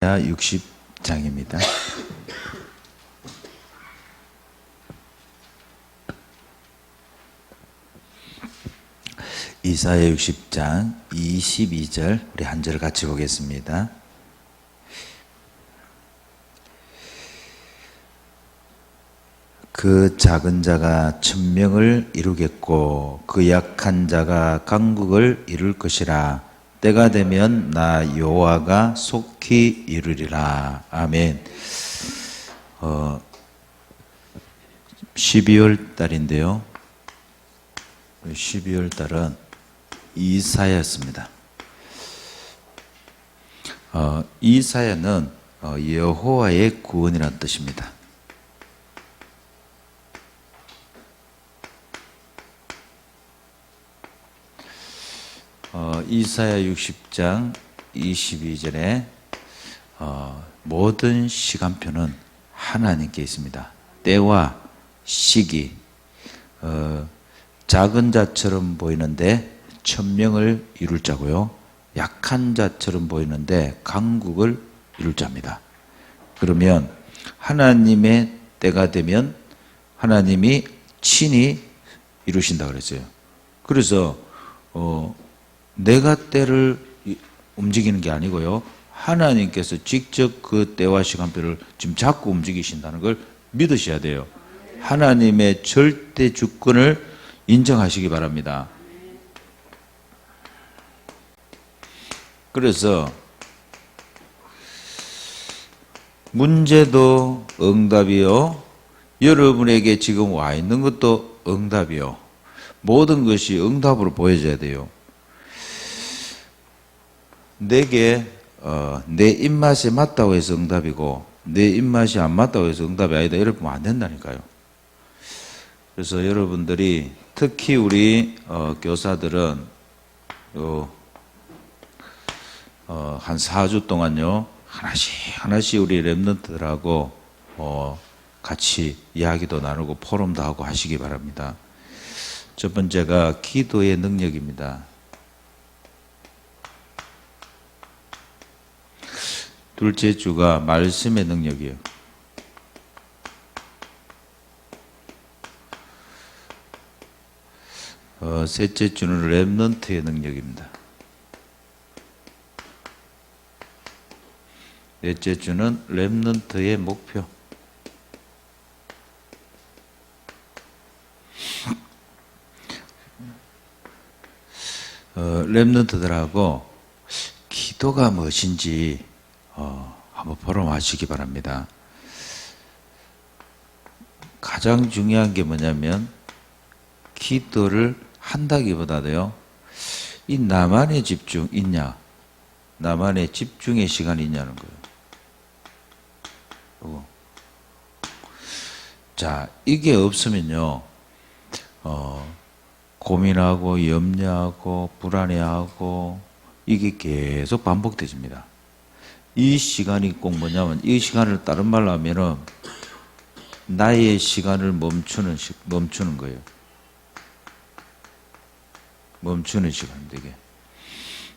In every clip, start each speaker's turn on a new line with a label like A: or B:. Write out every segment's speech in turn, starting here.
A: 60장입니다. 이사야 60장 22절 우리 한 절 같이 보겠습니다. 그 작은 자가 천명을 이루겠고 그 약한 자가 강국을 이룰 것이라 때가 되면 나 여호와가 속히 이루리라 아멘. 어, 12월 달인데요. 12월 달은 이사야였습니다. 어, 이사야는 어, 여호와의 구원이라는 뜻입니다. 어, 이사야 60장 22절에 어, 모든 시간표는 하나님께 있습니다. 때와 시기, 어, 작은 자처럼 보이는데 천명을 이룰 자고요. 약한 자처럼 보이는데 강국을 이룰 자입니다. 그러면 하나님의 때가 되면 하나님이 친히 이루신다 그랬어요. 그래서 어, 내가 때를 이- 움직이는 게 아니고요. 하나님께서 직접 그 때와 시간표를 지금 잡고 움직이신다는 걸 믿으셔야 돼요. 하나님의 절대 주권을 인정하시기 바랍니다. 그래서 문제도 응답이요. 여러분에게 지금 와 있는 것도 응답이요. 모든 것이 응답으로 보여져야 돼요. 내게 어, 내 입맛에 맞다고 해서 응답이고 내 입맛이 안 맞다고 해서 응답이 아니다 이렇게 보면 안 된다니까요. 그래서 여러분들이 특히 우리 어, 교사들은 요, 어, 한 4주 동안요 하나씩 하나씩 우리 랩런트들하고 어, 같이 이야기도 나누고 포럼도 하고 하시기 바랍니다. 첫 번째가 기도의 능력입니다. 둘째 주가 말씀의 능력이에요. 어, 셋째 주는 랩넌트의 능력입니다. 넷째 주는 랩넌트의 목표. 어, 랩넌트들하고 기도가 무엇인지 어, 한번 포럼하시기 바랍니다. 가장 중요한 게 뭐냐면 기도를 한다기보다도요. 이 나만의 집중 있냐? 나만의 집중의 시간이 있냐는 거예요. 어. 자, 이게 없으면요. 어, 고민하고 염려하고 불안해하고 이게 계속 반복되집니다. 이 시간이 꼭 뭐냐면 이 시간을 다른 말로 하면은 나의 시간을 멈추는 시, 멈추는 거예요. 멈추는 시간 되게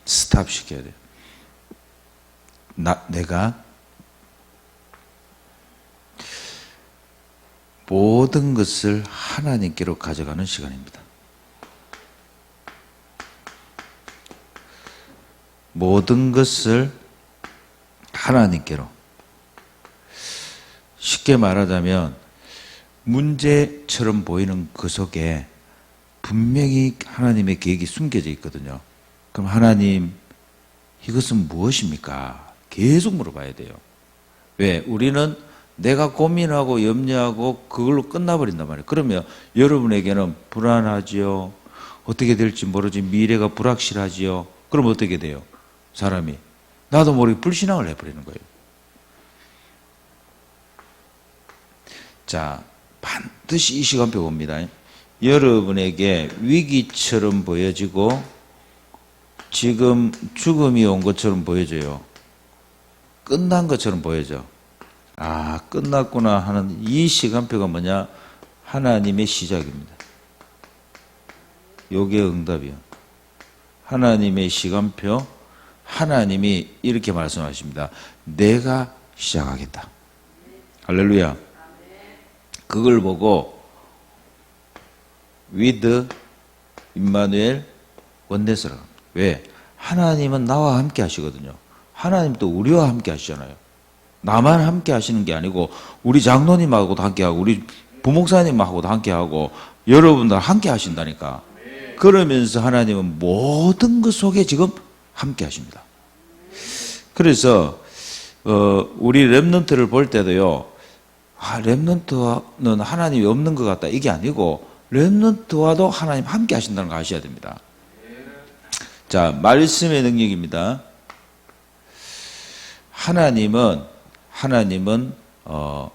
A: 스탑 시켜야 돼요. 나 내가 모든 것을 하나님께로 가져가는 시간입니다. 모든 것을 하나님께로. 쉽게 말하자면 문제처럼 보이는 그 속에 분명히 하나님의 계획이 숨겨져 있거든요. 그럼 하나님 이것은 무엇입니까? 계속 물어봐야 돼요. 왜? 우리는 내가 고민하고 염려하고 그걸로 끝나버린단 말이에요. 그러면 여러분에게는 불안하지요. 어떻게 될지 모르지 미래가 불확실하지요. 그럼 어떻게 돼요? 사람이 나도 모르게 불신앙을 해버리는 거예요. 자, 반드시 이 시간표 봅니다. 여러분에게 위기처럼 보여지고 지금 죽음이 온 것처럼 보여져요. 끝난 것처럼 보여져. 아, 끝났구나 하는 이 시간표가 뭐냐? 하나님의 시작입니다. 요게 응답이요. 하나님의 시간표, 하나님이 이렇게 말씀하십니다. 내가 시작하겠다. 할렐루야. 그걸 보고 with 임마누엘 원내스라. 왜? 하나님은 나와 함께 하시거든요. 하나님도 우리와 함께 하시잖아요. 나만 함께 하시는 게 아니고 우리 장로님하고도 함께 하고 우리 부목사님하고도 함께 하고 여러분들 함께 하신다니까. 그러면서 하나님은 모든 것 속에 지금 함께 하십니다. 그래서 어, 우리 렘넌트를 볼 때도요. 아, 렘넌트는 하나님이 없는 것 같다. 이게 아니고 렘넌트와도 하나님 함께 하신다는 거 아셔야 됩니다. 자, 말씀의 능력입니다. 하나님은 하나님은 어,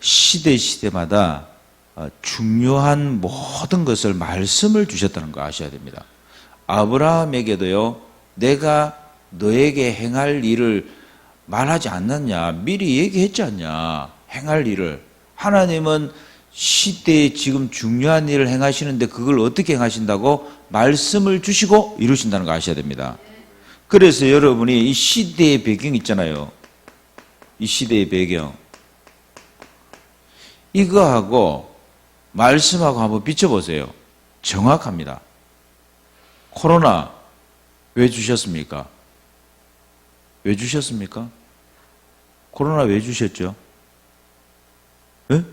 A: 시대 시대마다 어, 중요한 모든 것을 말씀을 주셨다는 거 아셔야 됩니다. 아브라함에게도요, 내가 너에게 행할 일을 말하지 않았냐, 미리 얘기했지 않냐, 행할 일을. 하나님은 시대에 지금 중요한 일을 행하시는데 그걸 어떻게 행하신다고 말씀을 주시고 이루신다는 거 아셔야 됩니다. 그래서 여러분이 이 시대의 배경 있잖아요. 이 시대의 배경. 이거하고 말씀하고 한번 비춰보세요. 정확합니다. 코로나 왜 주셨습니까? 왜 주셨습니까? 코로나 왜 주셨죠? 예?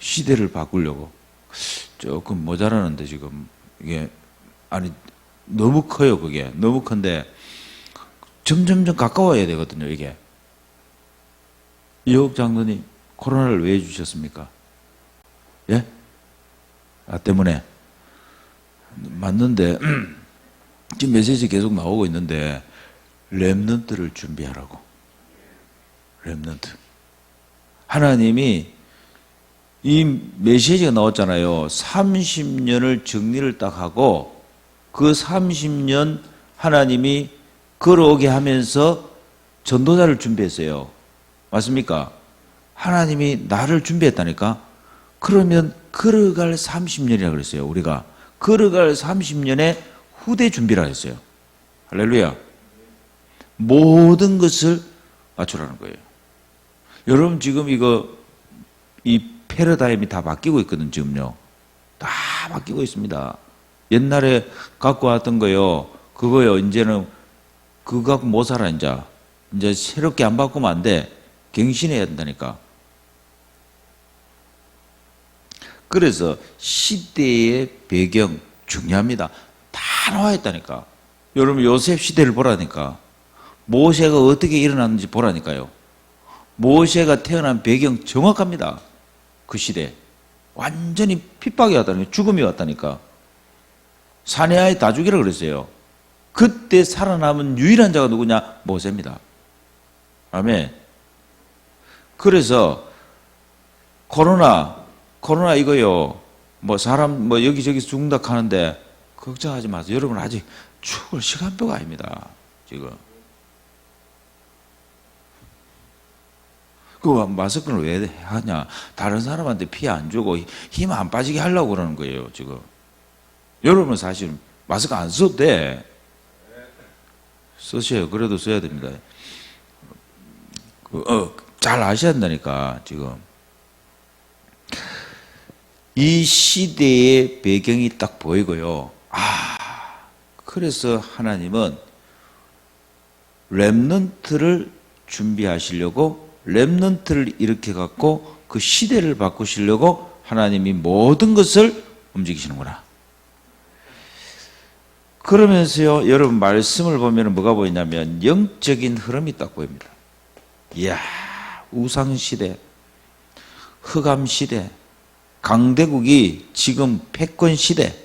A: 시대를 바꾸려고. 조금 모자라는데 지금 이게 아니 너무 커요 그게 너무 큰데 점점점 가까워야 되거든요 이게 이옥 장로님 코로나를 왜 주셨습니까? 예? 아 때문에 맞는데 지금 메시지 계속 나오고 있는데 렘넌트를 준비하라고 렘넌트 하나님이 이 메시지가 나왔잖아요. 30년을 정리를 딱 하고 그 30년 하나님이 걸어오게 하면서 전도자를 준비했어요. 맞습니까? 하나님이 나를 준비했다니까? 그러면 걸어갈 30년이라고 그랬어요. 우리가. 걸어갈 30년의 후대 준비라 했어요. 할렐루야. 모든 것을 맞추라는 거예요. 여러분 지금 이거 이 패러다임이 다 바뀌고 있거든 지금요. 다 바뀌고 있습니다. 옛날에 갖고 왔던 거요. 그거요. 이제는 그거 갖고 못 살아 이제. 이제 새롭게 안 바꾸면 안 돼. 갱신해야 된다니까. 그래서 시대의 배경 중요합니다. 다 나와 있다니까. 여러분 요셉 시대를 보라니까. 모세가 어떻게 일어났는지 보라니까요. 모세가 태어난 배경 정확합니다. 그 시대. 완전히 핍박이 왔다니까. 죽음이 왔다니까. 사내아의 다 죽이라 그랬어요. 그때 살아남은 유일한 자가 누구냐? 모세입니다. 아멘. 그래서 코로나, 코로나 이거요. 뭐 사람 뭐 여기저기 죽는다 하는데 걱정하지 마세요. 여러분 아직 죽을 시간표가 아닙니다. 지금. 그 마스크를 왜 하냐? 다른 사람한테 피해 안 주고 힘 안 빠지게 하려고 그러는 거예요, 지금. 여러분 사실 마스크 안 써도 돼. 쓰셔요. 그래도 써야 됩니다. 그, 어, 잘 아셔야 된다니까, 지금. 이 시대의 배경이 딱 보이고요. 아, 그래서 하나님은 렘넌트를 준비하시려고 렘넌트를 일으켜 갖고 그 시대를 바꾸시려고 하나님이 모든 것을 움직이시는구나. 그러면서요, 여러분 말씀을 보면 뭐가 보이냐면 영적인 흐름이 딱 보입니다. 이야, 우상 시대, 흑암 시대, 강대국이 지금 패권 시대,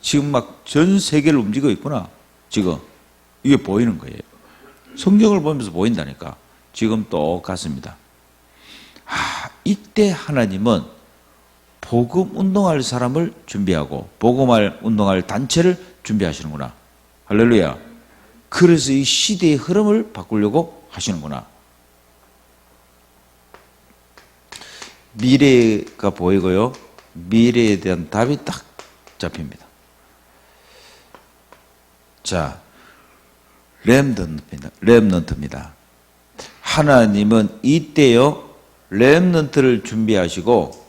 A: 지금 막 전 세계를 움직이고 있구나. 지금 이게 보이는 거예요. 성경을 보면서 보인다니까. 지금 똑같습니다. 아, 이때 하나님은 복음 운동할 사람을 준비하고 복음할 운동할 단체를 준비하시는구나. 할렐루야. 그래서 이 시대의 흐름을 바꾸려고 하시는구나. 미래가 보이고요. 미래에 대한 답이 딱 잡힙니다. 자, 렘넌트입니다. 렘넌트입니다. 하나님은 이때요 렘넌트를 준비하시고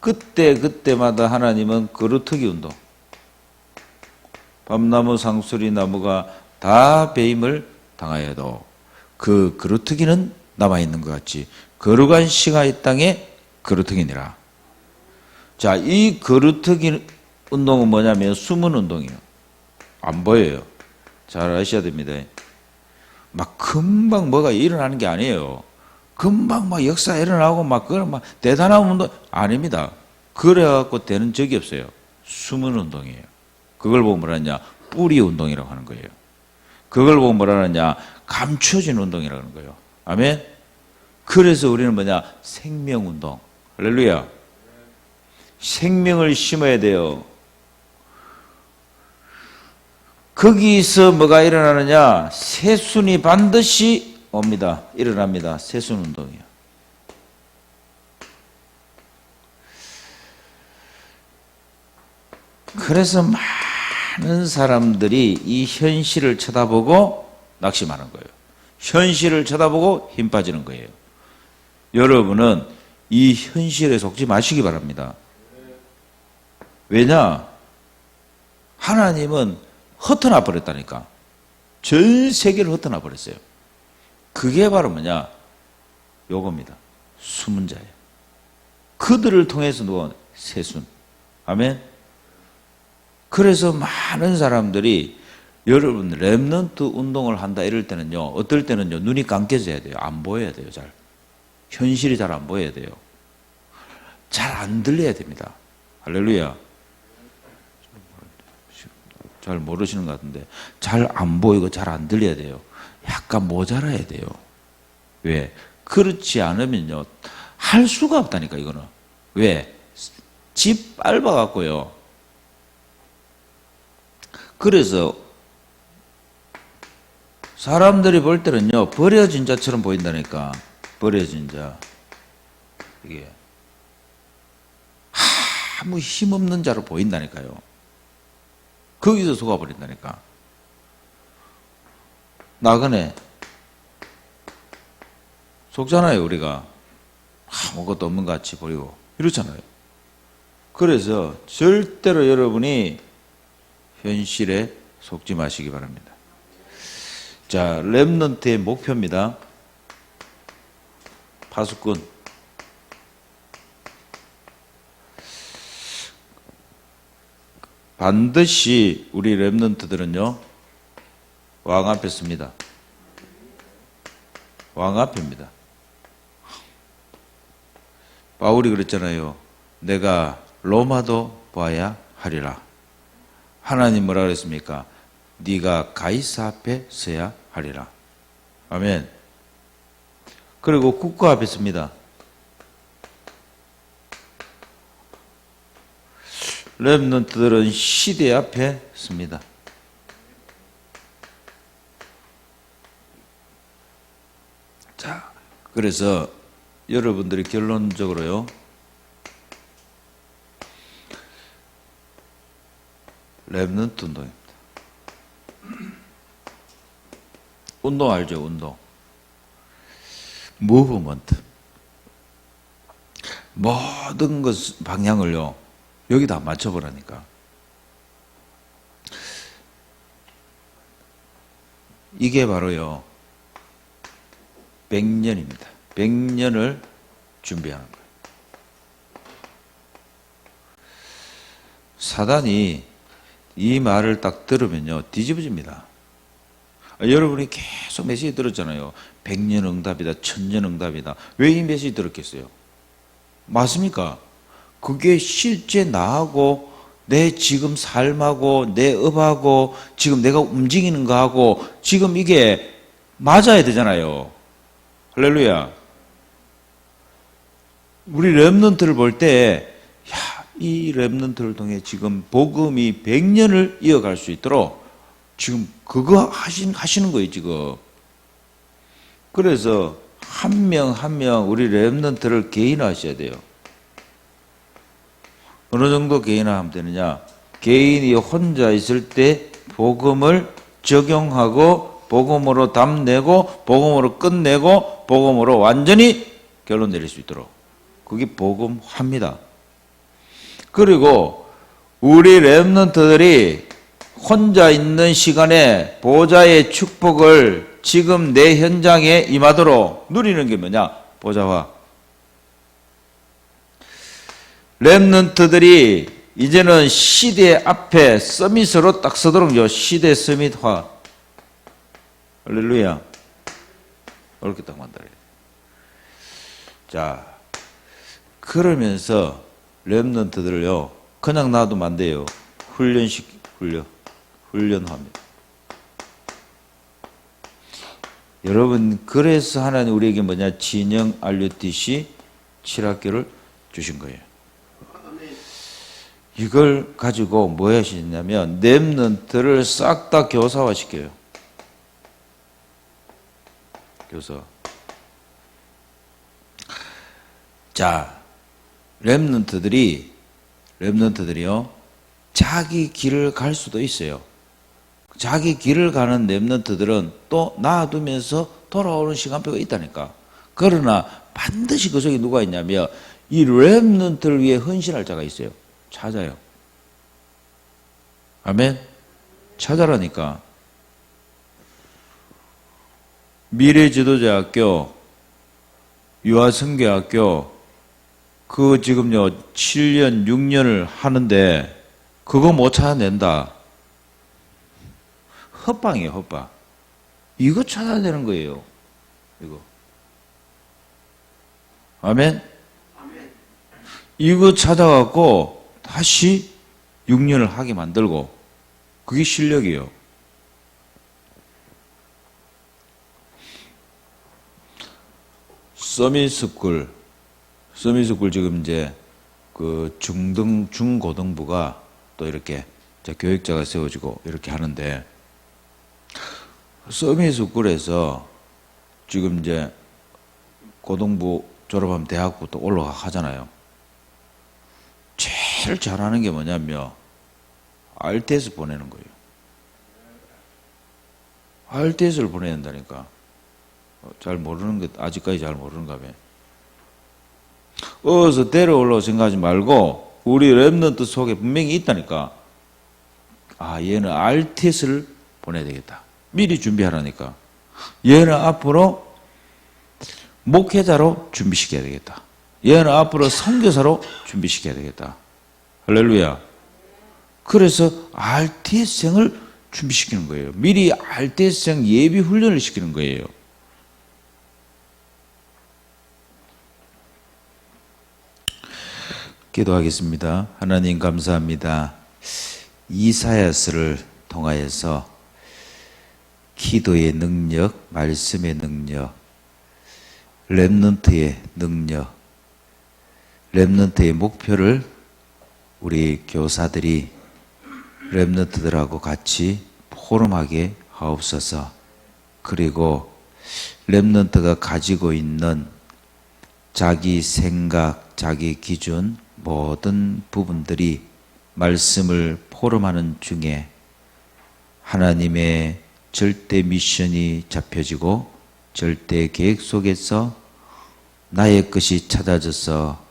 A: 그때 그때마다 하나님은 그루터기 운동 밤나무 상수리 나무가 다 배임을 당하여도 그 그루터기는 남아 있는 것 같이 거룩한 이 땅에 그루터기니라. 자, 이 그루터기 운동은 뭐냐면 숨은 운동이에요. 안 보여요. 잘 아셔야 됩니다. 막 금방 뭐가 일어나는 게 아니에요. 금방 막 역사 일어나고 막 그런 막 대단한 운동 아닙니다. 그래갖고 되는 적이 없어요. 숨은 운동이에요. 그걸 보고 뭐라 하냐? 뿌리 운동이라고 하는 거예요. 그걸 보고 뭐라 하냐? 감춰진 운동이라고 하는 거예요. 아멘? 그래서 우리는 뭐냐? 생명 운동. 할렐루야. 생명을 심어야 돼요. 거기서 뭐가 일어나느냐? 새순이 반드시 옵니다. 일어납니다. 새순 운동이요. 그래서 많은 사람들이 이 현실을 쳐다보고 낙심하는 거예요. 현실을 쳐다보고 힘 빠지는 거예요. 여러분은 이 현실에 속지 마시기 바랍니다. 왜냐? 하나님은 흩어나 버렸다니까. 전 세계를 흩어나 버렸어요. 그게 바로 뭐냐? 요겁니다. 숨은 자예요. 그들을 통해서 누워 세순. 아멘. 그래서 많은 사람들이 여러분 랩넌트 운동을 한다 이럴 때는요. 어떨 때는요. 눈이 감겨져야 돼요. 안 보여야 돼요. 잘. 현실이 잘 안 보여야 돼요. 잘 안 들려야 됩니다. 할렐루야. 잘 모르시는 것 같은데 잘 안 보이고 잘 안 들려야 돼요. 약간 모자라야 돼요. 왜? 그렇지 않으면요 할 수가 없다니까 이거는 왜? 집 밟아갖고요. 그래서 사람들이 볼 때는요 버려진 자처럼 보인다니까 버려진 자 이게 아무 힘없는 자로 보인다니까요. 거기서 속아버린다니까. 나그네 속잖아요 우리가 아무것도 없는 것 같이 보이고 이렇잖아요. 그래서 절대로 여러분이 현실에 속지 마시기 바랍니다. 자, 랩넌트의 목표입니다. 파수꾼. 반드시 우리 랩넌트들은요, 왕 앞에 씁니다. 왕 앞입니다. 바울이 그랬잖아요. 내가 로마도 봐야 하리라. 하나님 뭐라 그랬습니까? 네가 가이사 앞에 서야 하리라. 아멘. 그리고 국가 앞에 씁니다. 랩런트들은 시대 앞에 씁니다. 자, 그래서 여러분들이 결론적으로요. 랩런트 운동입니다. 운동 알죠? 운동. 무브먼트. 모든 것 방향을요. 여기다 맞춰 보라니까. 이게 바로요. 100년입니다. 100년을 준비하는 거예요. 사단이 이 말을 딱 들으면요. 뒤집어집니다. 아, 여러분이 계속 메시지 들었잖아요. 100년 응답이다. 1000년 응답이다. 왜 이 메시지 들었겠어요? 맞습니까? 그게 실제 나하고 내 지금 삶하고 내 업하고 지금 내가 움직이는 거하고 지금 이게 맞아야 되잖아요. 할렐루야. 우리 랩런트를 볼 때, 야, 이 랩런트를 통해 지금 복음이 100년을 이어갈 수 있도록 지금 그거 하신, 하시는 거예요, 지금. 그래서 한 명 한 명 우리 랩런트를 개인화하셔야 돼요. 어느 정도 개인화하면 되느냐? 개인이 혼자 있을 때 복음을 적용하고 복음으로 답내고 복음으로 끝내고 복음으로 완전히 결론 내릴 수 있도록 그게 복음화입니다. 그리고 우리 랩런트들이 혼자 있는 시간에 보좌의 축복을 지금 내 현장에 임하도록 누리는 게 뭐냐? 보좌화. 랩런트들이 이제는 시대 앞에 서밋으로 딱 서도록요. 시대 서밋화. 할렐루야. 이렇게 딱 만들어야 돼. 자, 그러면서 랩런트들을요. 그냥 놔두면 안 돼요. 훈련식, 훈련. 훈련합니다. 여러분, 그래서 하나님 우리에게 뭐냐? 진영 RUTC 7학교를 주신 거예요. 이걸 가지고 뭐 하시냐면, 랩런트를 싹 다 교사화 시켜요. 교사. 자, 랩런트들이, 랩런트들이요, 자기 길을 갈 수도 있어요. 자기 길을 가는 랩런트들은 또 놔두면서 돌아오는 시간표가 있다니까. 그러나 반드시 그 속에 누가 있냐면 이 랩런트를 위해 헌신할 자가 있어요. 찾아요. 아멘. 찾아라니까. 미래 지도자 학교, 유아성교 학교, 그 지금요 7년, 6년을 하는데 그거 못 찾아낸다. 헛방이에요, 헛방. 이거 찾아내는 거예요. 이거. 아멘? 이거 찾아갖고 다시 6년을 하게 만들고 그게 실력이에요. 서밋스쿨, 서밋스쿨 지금 이제 그 중등, 중고등부가 또 이렇게 교육자가 세워지고 이렇게 하는데 서밋스쿨에서 지금 이제 고등부 졸업하면 대학부 또 올라가 하잖아요. 제일 잘하는 게 뭐냐면 RTS 보내는 거예요. RTS를 보내야 된다니까. 어, 잘 모르는 게 아직까지 잘 모르는가 봐. 어서 데려올라고 생각하지 말고 우리 랩런트 속에 분명히 있다니까. 아 얘는 RTS를 보내야 되겠다. 미리 준비하라니까. 얘는 앞으로 목회자로 준비시켜야 되겠다. 얘는 앞으로 선교사로 준비시켜야 되겠다. 할렐루야. 그래서 RTS생을 준비시키는 거예요. 미리 RTS생 예비 훈련을 시키는 거예요. 기도하겠습니다. 하나님 감사합니다. 이사야스를 통하여서 기도의 능력, 말씀의 능력, 랩넌트의 능력, 랩넌트의 목표를 우리 교사들이 랩넌트들하고 같이 포럼하게 하옵소서. 그리고 랩넌트가 가지고 있는 자기 생각, 자기 기준 모든 부분들이 말씀을 포럼하는 중에 하나님의 절대 미션이 잡혀지고 절대 계획 속에서 나의 것이 찾아져서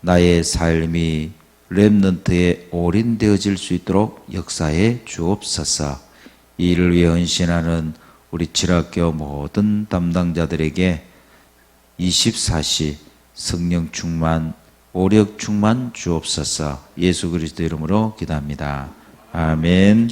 A: 나의 삶이 랩넌트에 올인되어질 수 있도록 역사에 주옵소서. 이 일을 위해 헌신하는 우리 칠학교 모든 담당자들에게 24시 성령 충만, 오력 충만 주옵소서. 예수 그리스도 이름으로 기도합니다. 아멘.